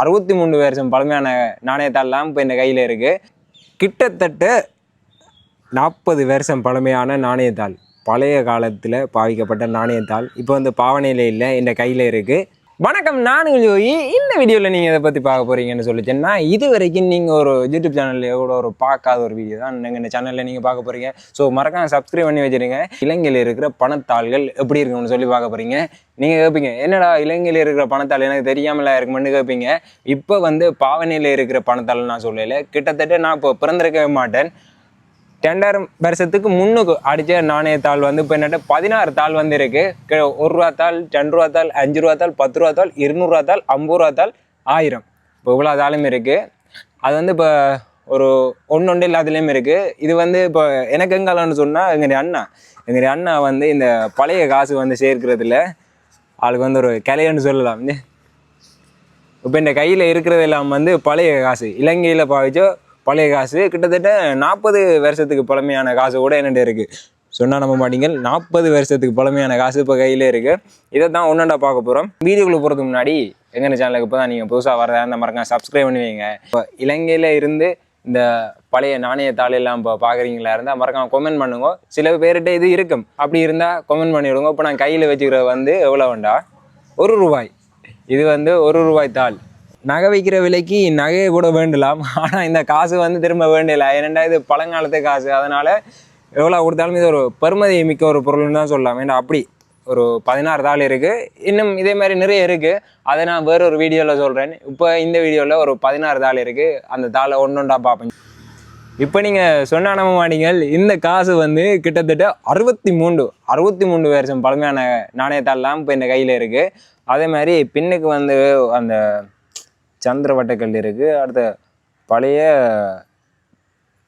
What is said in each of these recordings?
அறுபத்தி மூணு வருஷம் பழமையான நாணயத்தாள்லாம் இப்போ இந்த கையில் இருக்குது கிட்டத்தட்ட நாற்பது வருஷம் பழமையான நாணயத்தாள். பழைய காலத்தில் பாவிக்கப்பட்ட நாணயத்தாள். இப்போ வந்து பாவனையில் இல்லை இந்த கையில் இருக்குது வணக்கம் நான் ஜோயி. இந்த வீடியோவில் நீங்கள் இதை பற்றி பார்க்க போகிறீங்கன்னு சொல்லிச்சேன்னா இது வரைக்கும் நீங்கள் ஒரு யூடியூப் சேனலில் கூட ஒரு பார்க்காத ஒரு வீடியோ தான் நீங்கள் இந்த சேனலில் நீங்கள் பார்க்க போகிறீங்க ஸோ மறக்காம சப்ஸ்கிரைப் பண்ணி வச்சிருங்க. இலங்கையில் இருக்கிற பணத்தாள்கள் எப்படி இருக்கும்னு சொல்லி பார்க்க போகிறீங்க நீங்கள் கேட்பீங்க என்னடா இலங்கையில் இருக்கிற பணத்தாள்? எனக்கு தெரியாமல் இருக்குமென்னு கேட்பீங்க இப்போ வந்து பாவனையில் இருக்கிற பணத்தாள் நான் சொல்லலை. கிட்டத்தட்ட நான் இப்போ பிறந்திருக்கவே மாட்டேன். ரெண்டாயிரம் வருஷத்துக்கு முன்னுக்கு அடித்த நாணயத்தாள் வந்து இப்போ என்னட்ட பதினாறு தாள் வந்து இருக்குது ஒரு ரூபா தாள் ரெண்டு ரூபா தாள் அஞ்சு ரூபா தாள் பத்து ரூபா தாள் இருநூறுவா தாள் ஐம்பது ரூபா தாள் ஆயிரம். இப்போ இவ்வளோ தாளும் இருக்குது அது வந்து இப்போ ஒரு ஒன்று ஒன்று எல்லாத்துலேயும் இருக்குது இது வந்து இப்போ எனக்கு எங்காலன்னு சொன்னால் எங்களுடைய அண்ணா. எங்களுடைய அண்ணா வந்து இந்த பழைய காசு வந்து சேர்க்கிறதுல ஆளுக்கு வந்து ஒரு கிளையன்னு சொல்லலாம். இப்போ இந்த கையில் இருக்கிறது எல்லாம் வந்து பழைய காசு. இலங்கையில் பாவிச்சோ பழைய காசு. கிட்டத்தட்ட நாற்பது வருஷத்துக்கு பழமையான காசு கூட என்னென்ன இருக்குது சொன்னால் நம்ப மாட்டீங்க நாற்பது வருஷத்துக்கு பழமையான காசு இப்போ கையில் இருக்குது இதை தான் ஒன்றாண்டா பார்க்க போகிறோம் வீடியோக்குள்ளே போகிறதுக்கு முன்னாடி எங்கள் சேனலுக்கு இப்போ தான் நீங்கள் புதுசாக வரதா அந்த மறக்காம சப்ஸ்கிரைப் பண்ணுவீங்க இப்போ இலங்கையில் இருந்து இந்த பழைய நாணயத்தாள் எல்லாம் இப்போ பார்க்குறீங்களா இருந்தால் மறக்காம கொமெண்ட் பண்ணுங்க. சில பேர்கிட்ட இது இருக்கும். அப்படி இருந்தால் கொமெண்ட் பண்ணிவிடுங்க இப்போ நான் கையில் வச்சுக்கிறது வந்து எவ்வளோ வேண்டா ஒரு ரூபாய். இது வந்து ஒரு ரூபாய் தாள். நகை வைக்கிற விலைக்கு நகையை கூட வேண்டலாம். ஆனால் இந்த காசு வந்து திரும்ப வேண்டியல ஏனெண்டா இது பழங்காலத்து காசு. அதனால் எவ்வளோ கொடுத்தாலும் இது ஒரு பெருமதி மிக்க ஒரு பொருள்னு தான் சொல்லலாம். ஏன்னா அப்படி ஒரு பதினாறு தாள் இருக்குது இன்னும் இதே மாதிரி நிறைய இருக்குது அதை நான் வேற ஒரு வீடியோவில் சொல்கிறேன் இப்போ இந்த வீடியோவில் ஒரு பதினாறு தாள் இருக்குது அந்த தாளை ஒன்று ஒன்றா பார்ப்பேன் இப்போ நீங்கள் சொன்ன நம்ப இந்த காசு வந்து கிட்டத்தட்ட அறுபத்தி மூன்று அறுபத்தி மூன்று வருஷம் பழமையான நாணயத்தாள்லாம் இப்போ இந்த கையில் இருக்குது அதே மாதிரி பின்னுக்கு வந்து அந்த சந்திர வட்டக்கல் இருக்குது அடுத்த பழைய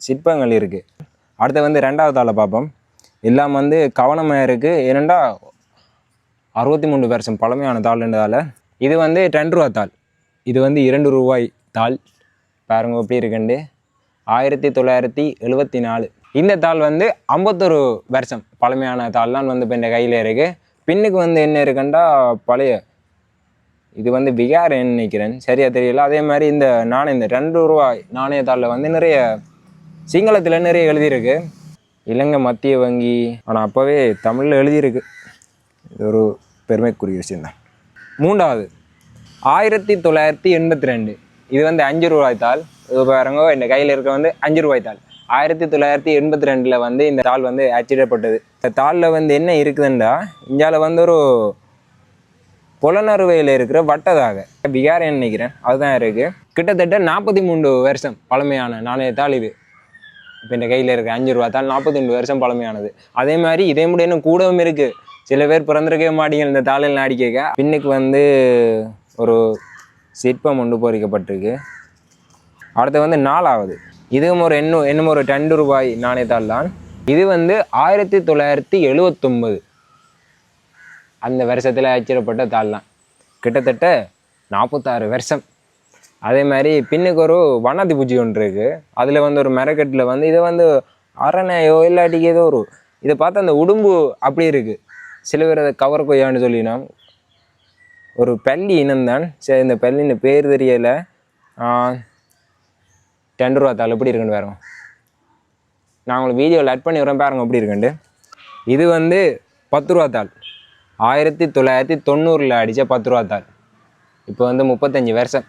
சிற்பங்கள் இருக்குது அடுத்து வந்து ரெண்டாவது ஆளை பார்ப்போம். எல்லாம் வந்து கவனமாக இருக்குது ஏனெண்டா அறுபத்தி மூணு வருஷம் பழமையான தாள்ன்றதால இது வந்து ரெண்டு ரூபா தாள். இது வந்து இரண்டு ரூபாய் தாள். பாருங்க எப்படி இருக்குண்டு. ஆயிரத்தி தொள்ளாயிரத்தி எழுபத்தி நாலு இந்த தாள் வந்து ஐம்பத்தொரு வருஷம் பழமையான தாள்லாம் வந்து இப்போ இந்த கையில் இருக்குது பின்னுக்கு வந்து என்ன இருக்குண்டா? பழைய இது வந்து விகாரன்னு நினைக்கிறேன். சரியாக தெரியல? அதே மாதிரி இந்த நாணயம் இந்த ரெண்டு ரூபாய் நாணயத்தாளில் வந்து நிறைய சிங்களத்தில் நிறைய எழுதியிருக்கு. இலங்கை மத்திய வங்கி ஆனால் அப்போவே தமிழில் எழுதியிருக்கு. இது ஒரு பெருமைக்குரிய விஷயந்தான் மூன்றாவது ஆயிரத்தி தொள்ளாயிரத்தி எண்பத்தி ரெண்டு இது வந்து அஞ்சு ரூபாய் தாள். இது பாருங்க இந்த கையில் இருக்க வந்து அஞ்சு ரூபாய் தாள். ஆயிரத்தி தொள்ளாயிரத்தி எண்பத்தி ரெண்டில் வந்து இந்த தாள் வந்து அச்சிடப்பட்டது இந்த தாளில் வந்து என்ன இருக்குதுண்டா இந்தியாவில் வந்து ஒரு புலனறுவையில் இருக்கிற வட்டதாக. பிகாரன்னு நினைக்கிறேன். அதுதான் இருக்குது கிட்டத்தட்ட நாற்பத்தி மூணு வருஷம் பழமையான நாணய இது. இப்போ இந்த கையில் இருக்க அஞ்சு ரூபா தாள் நாற்பத்தி ரெண்டு வருஷம் பழமையானது. அதே மாதிரி இதே முடிய இன்னும் கூடவும் இருக்குது சில பேர் பிறந்திருக்கவே மாட்டீங்க இந்த தாளெல்லாம் அடிக்க பின்னுக்கு வந்து ஒரு சிற்பம் ஒன்று பொறிக்கப்பட்டிருக்கு. அடுத்து வந்து நாலாவது. இதுவும் ஒரு இன்னும் இன்னும் ஒரு ரெண்டு ரூபாய் நாணயத்தாள் தான். இது வந்து ஆயிரத்தி தொள்ளாயிரத்தி எழுவத்தொம்பது அந்த வருஷத்தில் அச்சிடப்பட்ட தாள் தான். கிட்டத்தட்ட நாற்பத்தாறு வருஷம். அதே மாதிரி பின்னுக்கு ஒரு வண்ணாதி பூஜை ஒன்று இருக்குது அதில் வந்து ஒரு மரக்கட்டில் வந்து இதை வந்து அரணையோ இல்லாட்டிக்கு ஏதோ ஒரு இதை பார்த்தா அந்த உடும்பு அப்படி இருக்குது சில பேர் அதை கவர் கொய்யான்னு சொல்லினா ஒரு பள்ளி இனம்தான் சரி இந்த பள்ளின்னு பேர் தெரியலை. ரெண்டு ரூபா தாள் எப்படி இருக்குன்னு பாருங்க. நான் உங்களுக்கு வீடியோவில் அட் பண்ணி வரேன் பாருங்க எப்படி இருக்குன்ட்டு. இது வந்து பத்து ரூபா தாள். ஆயிரத்தி தொள்ளாயிரத்தி தொண்ணூறில் அடித்த பத்து ரூபா தாள் இப்போ வந்து முப்பத்தஞ்சு வருஷம்.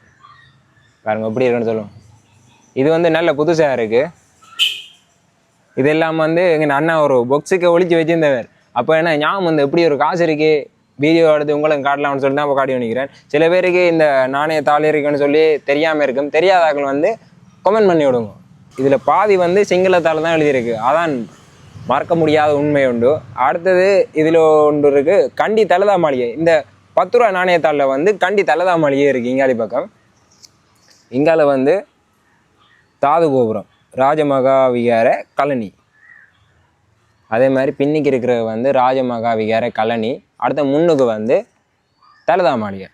பாருங்கள் எப்படி இருக்குன்னு சொல்லுவோம். இது வந்து நல்ல புதுசாக இருக்குது இதெல்லாம் வந்து எங்கள் அண்ணா ஒரு பொக்ஸுக்கு ஒழிச்சு வச்சுருந்தவர். அப்போ என்ன ஞாபகம் வந்து எப்படி ஒரு காசு இருக்கு? வீடியோ எடுத்து உங்களுக்கு காட்டலாம்னு சொல்லி தான் இப்போ காட்டி நினைக்கிறேன் சில பேருக்கு இந்த நாணய தாள் இருக்குன்னு சொல்லி தெரியாமல் இருக்கும். தெரியாதாக்கள் வந்து கமெண்ட் பண்ணி விடுங்க. இதில் பாதி வந்து சிங்களத்தால் தான் எழுதியிருக்கு. அதான் மறக்க முடியாத உண்மை உண்டு. அடுத்தது இதில் ஒன்று இருக்குது கண்டி தலதா மாளிகை இந்த பத்து ரூபா நாணயத்தாளில் வந்து கண்டி தலதா மாளிகை இருக்குது இங்காலி பக்கம். இங்கால வந்து தாது கோபுரம் ராஜமகா விகார கழனி. அதே மாதிரி பின்னிக்கு இருக்கிற வந்து ராஜமகா விகார கழனி. அடுத்த முன்னுக்கு வந்து தலதா மாளிகை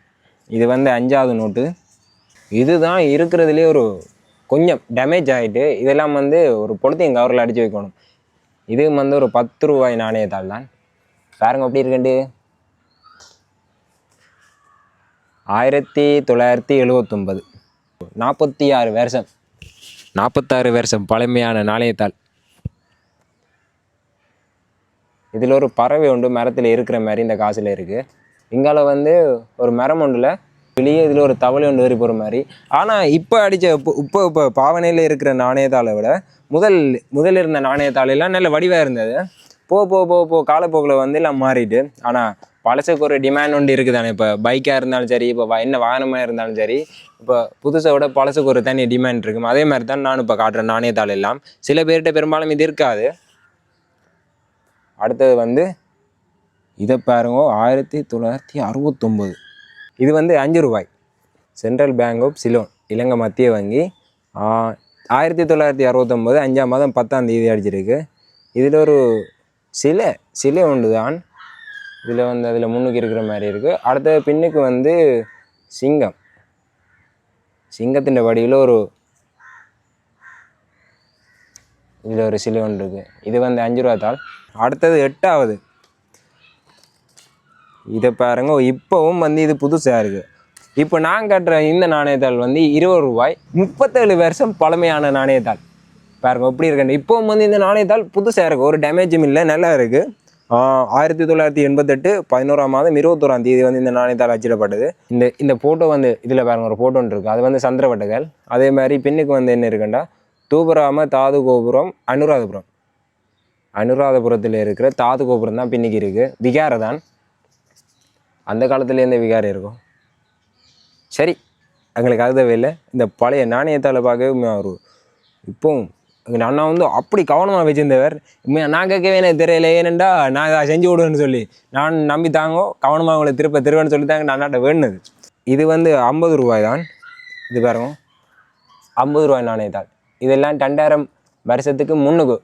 இது வந்து அஞ்சாவது நோட்டு. இதுதான் இருக்கிறதுலே ஒரு கொஞ்சம் டேமேஜ் ஆகிட்டு இதெல்லாம் வந்து ஒரு பொழுத்தையும் கவரில் அடித்து வைக்கணும். இது வந்து ஒரு பத்து ரூபாய் நாணயத்தாள் தான். பாருங்க எப்படி இருக்குண்டு? ஆயிரத்தி தொள்ளாயிரத்தி எழுவத்தொம்பது நாற்பத்தி ஆறு வருஷம். நாற்பத்தாறு வருஷம் பழமையான நாணயத்தாள் இதில் ஒரு பறவை ஒன்று மரத்தில் இருக்கிற மாதிரி இந்த காசில் இருக்குது இங்கால வந்து ஒரு மரம் ஒன்றில் வெளியே இதில் ஒரு தவளை ஒன்று ஏறி போகிற மாதிரி. ஆனால் இப்போ அடித்த இப்போ இப்போ இப்போ பாவனையில் இருக்கிற நாணயத்தாளை விட முதல் முதல் இருந்த நாணயத்தாளையெல்லாம் நல்ல வடிவாக இருந்தது. போ போ போ போ காலப்போக்கில் வந்து எல்லாம் மாறிட்டு. ஆனால் பழசுக்கு ஒரு டிமாண்ட் ஒன்று இருக்குதானே இப்போ? பைக்காக இருந்தாலும் சரி இப்போ என்ன வாகனமாக இருந்தாலும் சரி இப்போ புதுசை விட பழசுக்கு ஒரு தனி டிமாண்ட் இருக்கும். அதே மாதிரி தான் நான் இப்போ காட்டுறேன் நாணயத்தாள் எல்லாம். சில பேர்கிட்ட பெரும்பாலும் இது இருக்காது. அடுத்தது வந்து இதை பாருங்க ஆயிரத்தி தொள்ளாயிரத்தி அறுபத்தொம்போது. இது வந்து அஞ்சு ரூபாய். Central Bank of Ceylon Ilangai மத்திய வங்கி. ஆயிரத்தி தொள்ளாயிரத்தி அறுபத்தொம்போது அஞ்சாம் மாதம் பத்தாம் தேதி அடிச்சிருக்கு. இதில் ஒரு சிலை சிலை ஒன்று தான் இதில் வந்து அதில் முன்னுக்கு இருக்கிற மாதிரி இருக்குது அடுத்த பின்னுக்கு வந்து சிங்கம். சிங்கத்தின் வடிவில் ஒரு இதில் ஒரு சிலை ஒன்று இருக்குது இது வந்து அஞ்சு ரூபா தாள் அடுத்தது எட்டாவது. இதை பாருங்க. இப்போவும் வந்து இது புதுசாக இருக்குது இப்போ நான் கட்டுற இந்த நாணயத்தாள் வந்து இருபது ரூபாய் முப்பத்தேழு வருஷம் பழமையான நாணயத்தாள். பாருங்க எப்படி இருக்கேன் இப்போவும் வந்து இந்த நாணயத்தாள் புதுசாக இருக்குது ஒரு டேமேஜும் இல்லை நல்லா இருக்குது ஆயிரத்தி தொள்ளாயிரத்தி எண்பத்தெட்டு பதினோராம் மாதம் இருபத்தோராம் தேதி வந்து இந்த நாணயத்தால் அச்சிடப்பட்டது. இந்த இந்த ஃபோட்டோ வந்து இதில் பாருங்க ஒரு ஃபோட்டோ இருக்குது அது வந்து சந்திரவட்டகல் அதே மாதிரி பின்னுக்கு வந்து என்ன இருக்குண்டா? தூபராம தாது கோபுரம் அனுராதபுரம். அனுராதபுரத்தில் இருக்கிற தாது கோபுரம் தான் பின்னிக்கு இருக்குது விகாரதான். அந்த காலத்துலேருந்தே விகாரம் இருக்கும். சரி எங்களுக்கு அது தேவையில்லை. இந்த பழைய நாணயத்தால் பார்க்கவே உண்மையா ஒரு இப்போவும் எங்கள் அண்ணா வந்து அப்படி கவனமாக வச்சிருந்தவர். உண்மையாக நான் கேட்கவே எனக்கு தெரியல ஏனெண்டா நான் இதை செஞ்சு விடுவேன்னு சொல்லி நான் நம்பி தாங்கோ கவனமாக உங்களை திருப்ப திருவன்னு சொல்லி தாங்க நான் அண்ணாட்ட வேணுது இது வந்து ஐம்பது ரூபாய் தான். இது பாருங்க. ஐம்பது ரூபாய் நாணயத்தாள் இதெல்லாம் ரெண்டாயிரம் வருஷத்துக்கு முன்னுக்கு.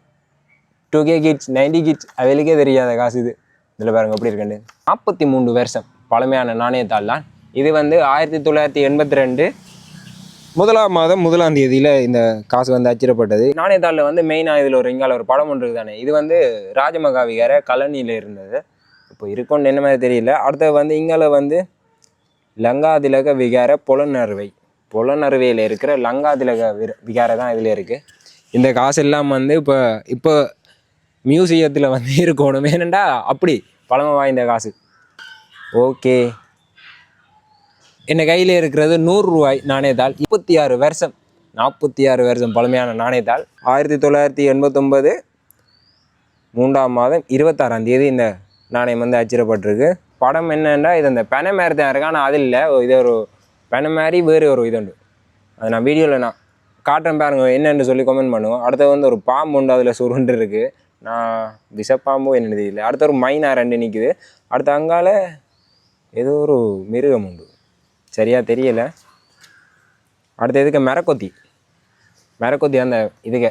Two K kids ninety kids அவளுக்கே தெரியாத காசு இது. இதில் பாருங்கள் எப்படி இருக்குன்னு. நாற்பத்தி மூணு வருஷம். பழமையான நாணயத்தாள் தான் இது வந்து ஆயிரத்தி தொள்ளாயிரத்தி எண்பத்தி ரெண்டு முதலாம் மாதம் முதலாம் தேதியில் இந்த காசு வந்து அச்சிடப்பட்டது. நாணயத்தாளில் வந்து மெயினாக இதில் ஒரு இங்கால ஒரு படம் ஒன்று தானே இது வந்து ராஜமகாவிகார கலனியில் இருந்தது. இப்போ இருக்கும்னு என்ன மாதிரி தெரியல. அடுத்தது வந்து இங்கால வந்து லங்காதிலக விகார புலனறுவை. புலனறுவையில் இருக்கிற லங்காதிலக விர- விகாரை தான் இதில் இருக்குது இந்த காசு எல்லாம் வந்து இப்போ இப்போ மியூசியத்தில் வந்து இருக்கணும். ஏனண்டா அப்படி பழமை வாய்ந்த காசு. ஓகே. என் கையில் இருக்கிறது நூறுரூவாய் நாணயத்தால் இருபத்தி முப்பத்தி ஆறு வருஷம் நாற்பத்தி ஆறு வருஷம் பழமையான நாணயத்தால் ஆயிரத்தி தொள்ளாயிரத்தி எண்பத்தொம்பது மூன்றாம் மாதம் இருபத்தாறாம் தேதி இந்த நாணயம் வந்து அச்சிடப்பட்டிருக்கு. படம் என்னென்னா இது அந்த பென மாதிரி தான் இருக்கு. ஆனால் அது இல்லை. இது ஒரு பென மாதிரி வேறு ஒரு இது உண்டு. அது நான் வீடியோவில் நான் காட்டுறேன் பாருங்க என்னென்னு சொல்லி கமெண்ட் பண்ணுவோம். அடுத்தது வந்து ஒரு பாம்பு உண்டு அதில் சுருண்டு இருக்குது நான் விஷப்பாம்போ என்னென்னு தெரியல. அடுத்த ஒரு மைனா ரெண்டு நிற்குது அடுத்து அங்கால ஏதோ ஒரு மிருகம் உண்டு. சரியாக தெரியலை. அடுத்து இதுக்கு மரக்கொத்தி. மரக்கொத்தி அந்த இதுக்கு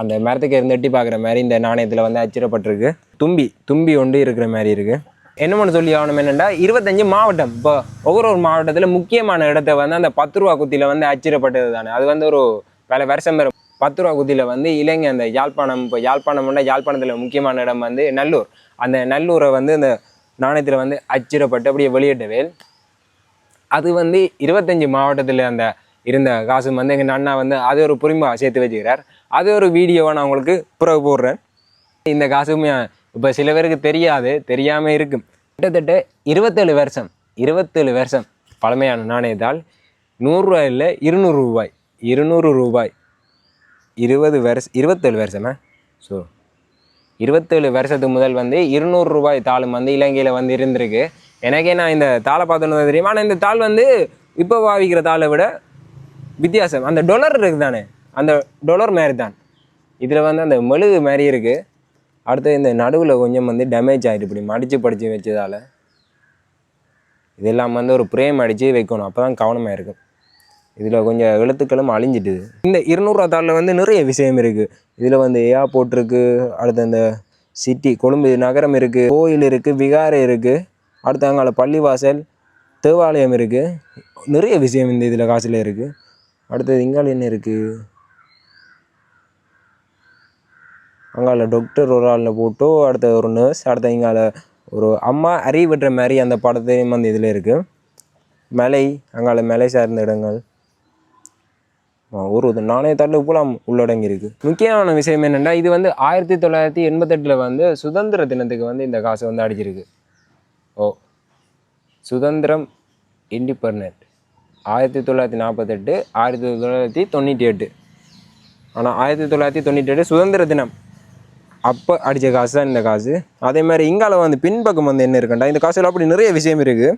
அந்த மரத்துக்கு இருந்து எட்டி பார்க்குற மாதிரி இந்த நாணயத்தில் வந்து அச்சிடப்பட்டிருக்கு. தும்பி தும்பி ஒன்று இருக்கிற மாதிரி இருக்குது என்ன பண்ண சொல்லி ஆகணும் என்னென்னா இருபத்தஞ்சு மாவட்டம். இப்போ ஒவ்வொரு ஒரு மாவட்டத்தில் முக்கியமான இடத்த வந்து அந்த பத்து ரூபா குத்தியில் வந்து அச்சிடப்பட்டது தானே. அது வந்து ஒரு பல வருஷம் பெறும் பத்து ரூபா குத்தியில் வந்து இலங்கை அந்த யாழ்ப்பாணம் இப்போ யாழ்ப்பாணம்னா யாழ்ப்பாணத்தில் முக்கியமான இடம் வந்து நல்லூர். அந்த நல்லூரை வந்து அந்த நாணயத்தில் வந்து அச்சிடப்பட்டு அப்படியே வெளியிட்டவே அது வந்து இருபத்தஞ்சி மாவட்டத்தில் அந்த இருந்த காசு வந்து எங்கள் அண்ணா வந்து அது ஒரு புரிமா சேர்த்து வச்சுக்கிறார். அது ஒரு வீடியோவை நான் உங்களுக்கு பிறகு போடுறேன். இந்த காசுமே இப்போ சில பேருக்கு தெரியாது தெரியாமல் இருக்கும். கிட்டத்தட்ட இருபத்தேழு வருஷம் இருபத்தேழு வருஷம் பழமையான நாணயத்தால் நூறுரூவா இல்லை இருநூறு ரூபாய் இருநூறு ரூபாய். இருபது வருஷம் இருபத்தேழு வருஷமா? ஸோ இருபத்தேழு வருஷத்துக்கு முதல் வந்து இருநூறு ரூபாய் தாளும் வந்து இலங்கையில் வந்து இருந்திருக்கு. எனக்கே நான் இந்த தாளை பார்த்தோன்னு தெரியும்? ஆனால் இந்த தாள் வந்து இப்போ பாவிக்கிற தாளை விட வித்தியாசம். அந்த டொலர் இருக்குது தானே அந்த டொலர் மாதிரி தான் இதில் வந்து அந்த மெழுகு மாதிரி இருக்குது அடுத்து இந்த நடுவில் கொஞ்சம் வந்து டேமேஜ் ஆகிட்டு இப்படி மடித்து படித்து வச்சதால் இதெல்லாம் வந்து ஒரு பிரேம் அடித்து வைக்கணும். அப்போ தான் கவனமாக இருக்கும். இதில் கொஞ்சம் எழுத்துக்களும் அழிஞ்சிட்டுது இந்த இருநூறுவா தாளில் வந்து நிறைய விஷயம் இருக்குது இதில் வந்து ஏர்போர்ட் இருக்குது அடுத்து அந்த சிட்டி கொழும்பு நகரம் இருக்குது கோயில் இருக்குது விகாரை இருக்குது அடுத்து அங்கால பள்ளிவாசல் தேவாலயம் இருக்குது நிறைய விஷயம் இந்த இதில் காசில் இருக்குது அடுத்தது இங்கால என்ன இருக்குது அங்கால டாக்டர் ஒரு ஆளில் போட்டோ அடுத்த ஒரு நர்ஸ் அடுத்த இங்கால ஒரு அம்மா அறிவிடுற மாதிரி அந்த படத்தையும் அந்த இதில் இருக்குது மலை அங்கால மலை சார்ந்த இடங்கள். ஒரு நாணய நாணயத்தாள் புலம் உள்ளடங்கி இருக்குது முக்கியமான விஷயம் என்னென்னா இது வந்து ஆயிரத்தி தொள்ளாயிரத்தி எண்பத்தெட்டில் வந்து சுதந்திர தினத்துக்கு வந்து இந்த காசு வந்து அடிச்சிருக்கு. ஓ சுதந்திரம் இண்டிபெண்டன்ட். ஆயிரத்தி தொள்ளாயிரத்தி நாற்பத்தெட்டு ஆயிரத்தி தொள்ளாயிரத்தி தொண்ணூற்றி எட்டு ஆனால் ஆயிரத்தி தொள்ளாயிரத்தி தொண்ணூற்றி எட்டு சுதந்திர தினம். அப்போ அடித்த காசு தான் இந்த காசு. அதே மாதிரி இங்கால வந்து பின்பக்கம் வந்து என்ன இருக்குண்டா? இந்த காசில் அப்படி நிறைய விஷயம் இருக்குது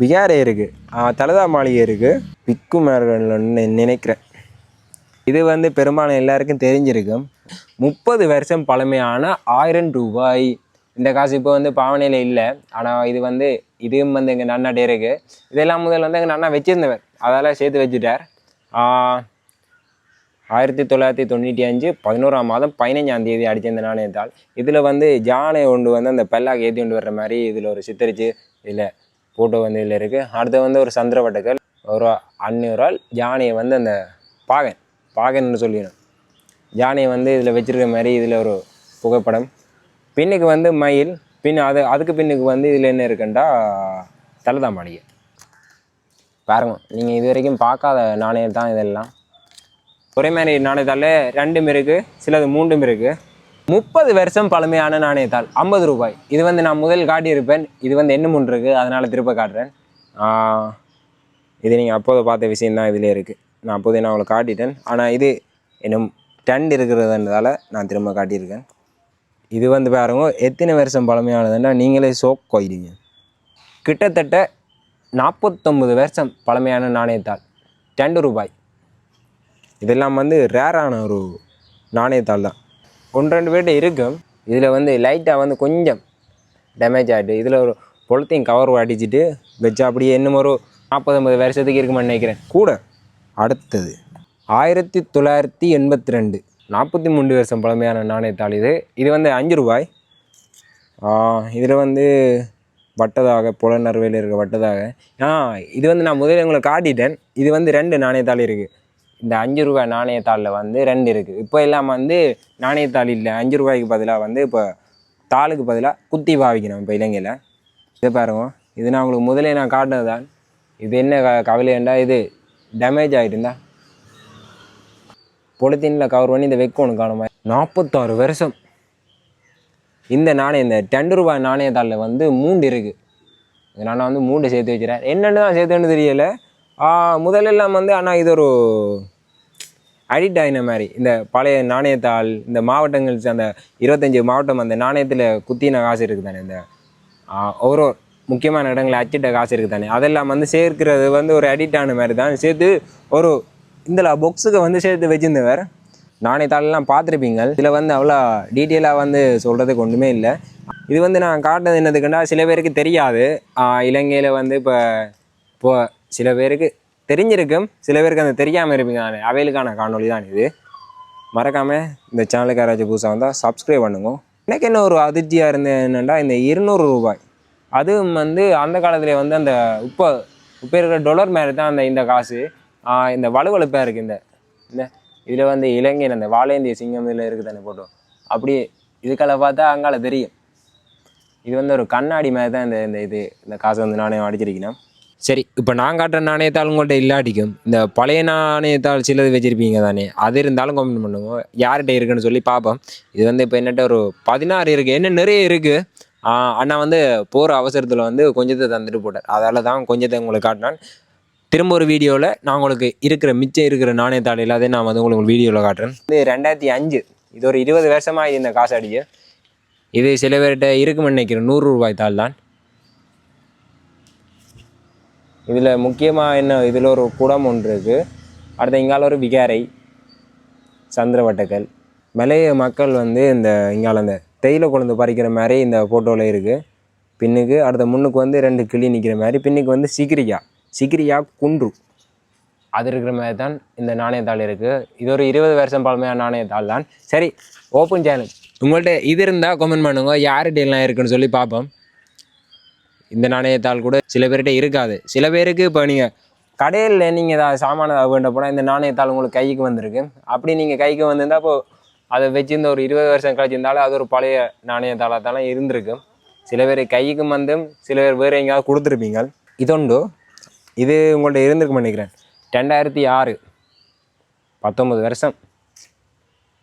பிகாரே இருக்குது தலதா மாளிகை இருக்குது பிக்குமர்கள்னு நினைக்கிறேன். இது வந்து பெரும்பாலும் எல்லாருக்கும் தெரிஞ்சிருக்கும். முப்பது வருஷம் பழமையான ஆயிரம் ரூபாய். இந்த காசு இப்போ வந்து பாவனையில் இல்லை. ஆனால் இது வந்து இதுவும் வந்து எங்கள் நன்னாட்டே இருக்குது இதெல்லாம் முதல் வந்து எங்கள் நன்னா வச்சுருந்தவர். அதால் சேர்த்து வச்சுட்டார். ஆயிரத்தி தொள்ளாயிரத்தி தொண்ணூற்றி அஞ்சு பதினோராம் மாதம் பதினஞ்சாம் தேதி அடித்த நாணயத்தால். இதில் வந்து ஜானை கொண்டு வந்து அந்த பெல்லாக ஏற்றி கொண்டு வர்ற மாதிரி இதில் ஒரு சித்தரிச்சு இதில் போட்டோ வந்து இதில் இருக்குது அடுத்து வந்து ஒரு சந்திரவட்டக்கல் ஒரு அந்நூறால் ஜானையை வந்து அந்த பாகன் பாகன்னு சொல்லிடணும். ஜானையை வந்து இதில் வச்சுருக்க மாதிரி இதில் ஒரு புகைப்படம். பின்னுக்கு வந்து மயில் பின் அது அதுக்கு பின்னுக்கு வந்து இதில் என்ன இருக்குண்டா தலதா மாளிகை பாருங்க நீங்கள் இது வரைக்கும் பார்க்காத நாணயம் தான் இதெல்லாம். ஒரே மாதிரி நாணயத்தால் ரெண்டும் இருக்குது சிலது மூன்றும் இருக்குது முப்பது வருஷம் பழமையான நாணயத்தாள் ஐம்பது ரூபாய். இது வந்து நான் முதல் காட்டியிருப்பேன். இது வந்து என்ன ஒன்று இருக்குது அதனால் திரும்ப காட்டுறேன். இது நீங்கள் அப்போது பார்த்த விஷயந்தான் இதில் இருக்குது நான் அப்போதே நான் அவளை காட்டிட்டேன். ஆனால் இது இன்னும் டண்ட் இருக்கிறதுன்றதால நான் திரும்ப காட்டியிருக்கேன். இது வந்து பாருங்க எத்தனை வருஷம் பழமையானதுன்னா நீங்களே சோக் கோயிடுங்க கிட்டத்தட்ட நாற்பத்தொம்பது வருஷம் பழமையான நாணயத்தாள் ரெண்டு ரூபாய். இதெல்லாம் வந்து ரேரான ஒரு நாணயத்தாள் தான் ஒன்று ரெண்டு பேர்கிட்ட இருக்கும். இதில் வந்து லைட்டாக வந்து கொஞ்சம் டேமேஜ் ஆகிட்டு இதில் ஒரு பொழுத்தையும் கவர் அடிச்சிட்டு வச்சு அப்படியே இன்னும் ஒரு நாற்பது ஐம்பது வருஷத்துக்கு இருக்குமான்னு நினைக்கிறேன். கூட அடுத்தது ஆயிரத்தி தொள்ளாயிரத்தி எண்பத்தி ரெண்டு நாற்பத்தி மூணு வருஷம் பழமையான நாணயத்தாள் இது. இது வந்து அஞ்சு ரூபாய். இதில் வந்து வட்டதாக புலனர்வையில் இருக்க வட்டதாக. ஆ இது வந்து நான் முதல்ல உங்களை காட்டிட்டேன். இது வந்து ரெண்டு நாணயத்தாள் இருக்குது இந்த அஞ்சு ரூபாய் நாணயத்தாளில் வந்து ரெண்டு இருக்குது இப்போ எல்லாம் வந்து நாணயத்தாள் இல்லை அஞ்சு ரூபாய்க்கு பதிலாக வந்து இப்போ தாளுக்கு பதிலாக குத்தி பாவிக்கணும் இப்போ இலங்கையில். இதை பாருங்க. இது நான் உங்களுக்கு முதலே நான் காட்டினது தான். இது என்ன க கவலைண்டா இது? டேமேஜ் ஆகிட்டுந்தா பொலித்தீனில் கவர் பண்ணி இந்த வைக்கணும் காணுமா நாற்பத்தாறு வருஷம். இந்த நாணயம் இந்த ரெண்டு ரூபாய் நாணயத்தாளில் வந்து மூண்டு இருக்குது நான் வந்து மூண்டு சேர்த்து வச்சுறேன் என்னென்னு தான் சேர்த்துன்னு தெரியல. முதலெல்லாம் முதல்ல எல்லாம் வந்து ஆனால் இது ஒரு அடிக்ட் ஆகின மாதிரி இந்த பழைய நாணயத்தாள் இந்த மாவட்டங்கள் அந்த இருபத்தஞ்சி மாவட்டம் அந்த நாணயத்தில் குத்தின காசு இருக்குது தானே இந்த ஒரு முக்கியமான இடங்களில் அச்சிட்ட காசு இருக்குது தானே அதெல்லாம் வந்து சேர்க்கிறது வந்து ஒரு அடிக்ட் ஆன மாதிரி தான். சேர்த்து ஒரு இந்த பொக்ஸுக்கு வந்து சேர்த்து வச்சுருந்தவர். நாணயத்தாளெல்லாம் பார்த்துருப்பீங்க இதில் வந்து அவ்வளோ டீட்டெயிலாக வந்து சொல்கிறதுக்கு ஒன்றுமே இல்லை. இது வந்து நான் காட்டுறது என்னதுக்குன்னா சில பேருக்கு தெரியாது. இலங்கையில் வந்து இப்போ இப்போ சில பேருக்கு தெரிஞ்சிருக்கும். சில பேருக்கு அந்த தெரியாமல் இருப்பீங்க. தானே அவைகளுக்கான காணொலி தான் இது. மறக்காமல் இந்த சேனலுக்கு யாராச்சும் புதுசாக வந்தால் சப்ஸ்கிரைப் பண்ணுங்க. எனக்கு என்ன ஒரு அதிர்ச்சியாக இருந்தது என்னென்னா இந்த இருநூறு ரூபாய். அதுவும் வந்து அந்த காலத்தில் வந்து அந்த இப்போ இப்போ இருக்கிற டொலர் மாதிரி தான் அந்த இந்த காசு. இந்த வலுவழுப்பாக இருக்குது இந்த. இந்த இதில் வந்து இலங்கையில் அந்த வாழேந்திய சிங்கம் இதில் இருக்குது தானே போட்டோம். அப்படி இதுக்கால பார்த்தா அங்கால தெரியும். இது வந்து ஒரு கண்ணாடி மாதிரி தான் இந்த இந்த இது இந்த காசு வந்து நானே அடிச்சிருக்கேன் சரி இப்போ நான் காட்டுற நாணயத்தாள் உங்கள்கிட்ட இல்லாட்டிக்கும் இந்த பழைய நாணயத்தாள் சிலது வச்சுருப்பீங்க தானே? அது இருந்தாலும் கமெண்ட் பண்ணுவோம் யார்கிட்ட இருக்குன்னு சொல்லி பார்ப்போம் இது வந்து இப்போ என்னட்ட ஒரு பதினாறு இருக்குது என்ன நிறைய இருக்குது அண்ணா வந்து போகிற அவசரத்தில் வந்து கொஞ்சத்தை தந்துட்டு போட்டார். அதால் தான் கொஞ்சத்தை உங்களுக்கு காட்டினான். திரும்ப ஒரு வீடியோவில் நான் உங்களுக்கு இருக்கிற மிச்சம் இருக்கிற நாணயத்தாள் எல்லாத்தையும் நான் வந்து உங்களுக்கு வீடியோவில் காட்டுறேன். இது ரெண்டாயிரத்தி அஞ்சு. இது ஒரு இருபது வருஷமாக இந்த காசு அடிச்சு இது சில பேர்கிட்ட இருக்குன்னு நினைக்கிறேன். நூறு ரூபாய் தாள் தான் இதில் முக்கியமாக என்ன இதில் ஒரு குடம் ஒன்று இருக்குது அடுத்து இங்கால ஒரு விகாரை சந்திரவட்டக்கல். மலைய மக்கள் வந்து இந்த இங்கால இந்த தேயிலை கொழுந்து பறிக்கிற மாதிரி இந்த ஃபோட்டோவில் இருக்குது பின்னுக்கு அடுத்த முன்னுக்கு வந்து ரெண்டு கிளி நிற்கிற மாதிரி பின்னுக்கு வந்து சிகிரியா சிகிரியா குன்று. அது இருக்கிற மாதிரி தான் இந்த நாணயத்தாள் இருக்குது இது ஒரு இருபது வருஷம் பழமையான நாணயத்தாள் தான். சரி ஓப்பன் சேனல் உங்கள்கிட்ட இது இருந்தால் கமெண்ட் பண்ணுங்க. யார்கிட்ட எல்லாம் இருக்குன்னு சொல்லி பார்ப்போம். இந்த நாணயத்தாள் கூட சில பேர்கிட்ட இருக்காது. சில பேருக்கு இப்போ நீங்கள் கடையில் நீங்கள் ஏதாவது சாமான வேண்ட போனால் இந்த நாணயத்தாள் உங்களுக்கு கைக்கு வந்திருக்கு. அப்படி நீங்கள் கைக்கு வந்திருந்தா இப்போ அதை வச்சிருந்த ஒரு இருபது வருஷம் கழிச்சிருந்தாலும் அது ஒரு பழைய நாணயத்தாளாக தானே இருந்திருக்கு. சில பேர் கைக்கு வந்தும் சில பேர் வேறு எங்கேயாவது கொடுத்துருப்பீங்க. இதொண்டு இது உங்கள்கிட்ட இருந்திருக்கும் நினைக்கிறேன். ரெண்டாயிரத்தி ஆறு. பத்தொம்பது வருஷம்.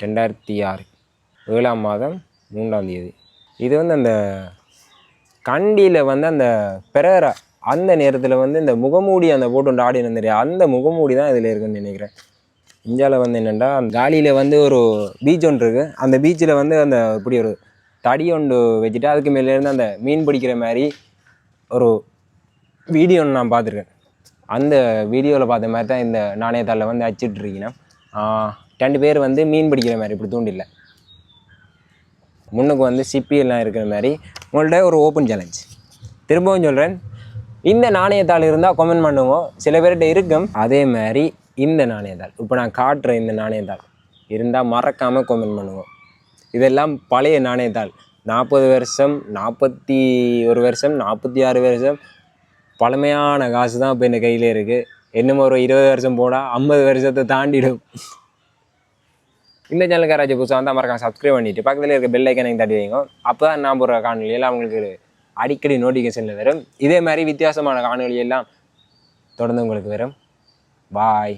ரெண்டாயிரத்தி ஆறு. ஏழாம் மாதம் மூன்றாம் தேதி. இது வந்து அந்த கண்டியில் வந்து அந்த பெரேரா அந்த நேரத்தில் வந்து இந்த முகமூடி அந்த போட்டு ஆடி தெரியும் அந்த முகமூடி தான் இதில் இருக்குன்னு நினைக்கிறேன். இந்தியாவில் வந்து என்னென்னா காலியில் வந்து ஒரு பீச் ஒன்று இருக்குது அந்த பீச்சில் வந்து அந்த இப்படி ஒரு தடி ஒன்று வச்சுட்டு அதுக்கு மேலேருந்து அந்த மீன் பிடிக்கிற மாதிரி ஒரு வீடியோ ஒன்று நான் பார்த்துருக்கேன். அந்த வீடியோவில் பார்த்த மாதிரி தான் இந்த நாணயத்தாளில் வந்து அச்சிட்ருக்கீங்கன்னா ரெண்டு பேர் வந்து மீன் பிடிக்கிற மாதிரி இப்படி தூண்டில்லை. முன்னுக்கு வந்து சிப்பி எல்லாம் இருக்கிற மாதிரி உங்கள்கிட்ட ஒரு ஓப்பன் சேலஞ்ச் திரும்பவும் சொல்கிறேன் இந்த நாணயத்தாள் இருந்தால் கமெண்ட் பண்ணுங்க. சில பேர்கிட்ட இருக்கும். அதே மாதிரி இந்த நாணயத்தாள். இப்போ நான் காட்டுற இந்த நாணயத்தாள். இருந்தால் மறக்காமல் கமெண்ட் பண்ணுவோம் இதெல்லாம் பழைய நாணயத்தாள். நாற்பது வருஷம் நாற்பத்தி ஒரு வருஷம் நாற்பத்தி ஆறு வருஷம். பழமையான காசு தான் இப்போ இந்த கையில் இருக்குது இன்னும் ஒரு இருபது வருஷம் போனால் ஐம்பது வருஷத்தை தாண்டிடும். இந்த சேனலுக்கு யாராச்சும் புதுசாக வந்தால் மறக்காம சப்ஸ்கிரைப் பண்ணிவிட்டு பக்கத்தில் இருக்க பெல் ஐக்கனை தட்டி வைங்க அப்போ தான் நான் போடுற காணொலி எல்லாம் உங்களுக்கு அடிக்கடி நோட்டிஃபிகேஷனில் வரும். இதே மாதிரி வித்தியாசமான காணொலி எல்லாம் தொடர்ந்து உங்களுக்கு வரும். பாய்